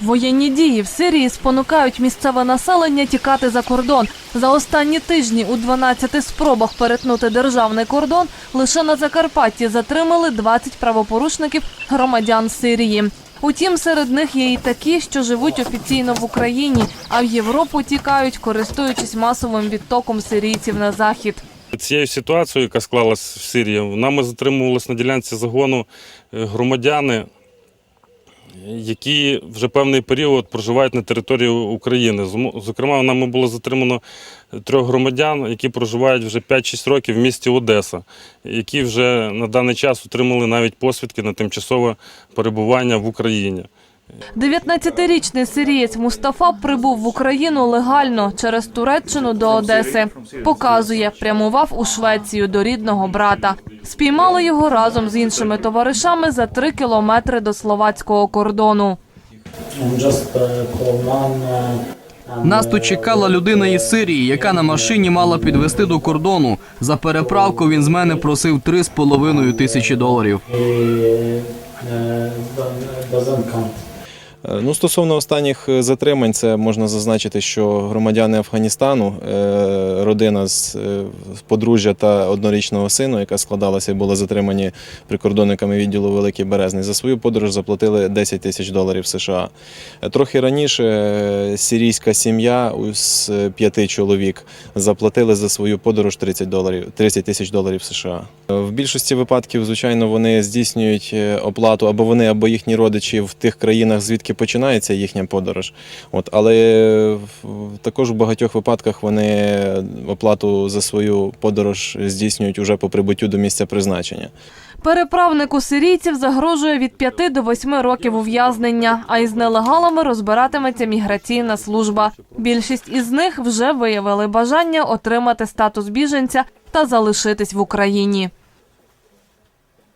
Воєнні дії в Сирії спонукають місцеве населення тікати за кордон. За останні тижні у 12 спробах перетнути державний кордон лише на Закарпатті затримали 20 правопорушників громадян Сирії. Утім, серед них є і такі, що живуть офіційно в Україні, а в Європу тікають, користуючись масовим відтоком сирійців на захід. Цією ситуацією, яка склалась в Сирії, нами затримувалися на ділянці загону е, громадяни, які вже певний період проживають на території України. Зокрема, нами було затримано трьох громадян, які проживають вже 5-6 років в місті Одеса, які вже на даний час отримали навіть посвідки на тимчасове перебування в Україні. 19-річний сирієць Мустафа прибув в Україну легально через Туреччину до Одеси. Показує, прямував у Швецію до рідного брата. Спіймали його разом з іншими товаришами за три кілометри до словацького кордону. Нас тут чекала людина із Сирії, яка на машині мала підвести до кордону. За переправку він з мене просив 3,5 тисячі доларів. Ну, стосовно останніх е, затримань, це можна зазначити, що громадяни Афганістану, е, родина з е, подружжя та однорічного сину, яка складалася і була затримані прикордонниками відділу Великий Березний, за свою подорож заплатили 10 тисяч доларів США. Е, Трохи раніше е, сирійська сім'я з е, п'яти чоловік заплатили за свою подорож 30 доларів 30 тисяч доларів США. Е, В більшості випадків, звичайно, вони здійснюють е, оплату або вони, або їхні родичі в тих країнах, звідки починається їхня подорож. От, але також в багатьох випадках вони оплату за свою подорож здійснюють уже по прибуттю до місця призначення. Переправнику сирійців загрожує від 5 до 8 років ув'язнення, а із нелегалами розбиратиметься міграційна служба. Більшість із них вже виявили бажання отримати статус біженця та залишитись в Україні.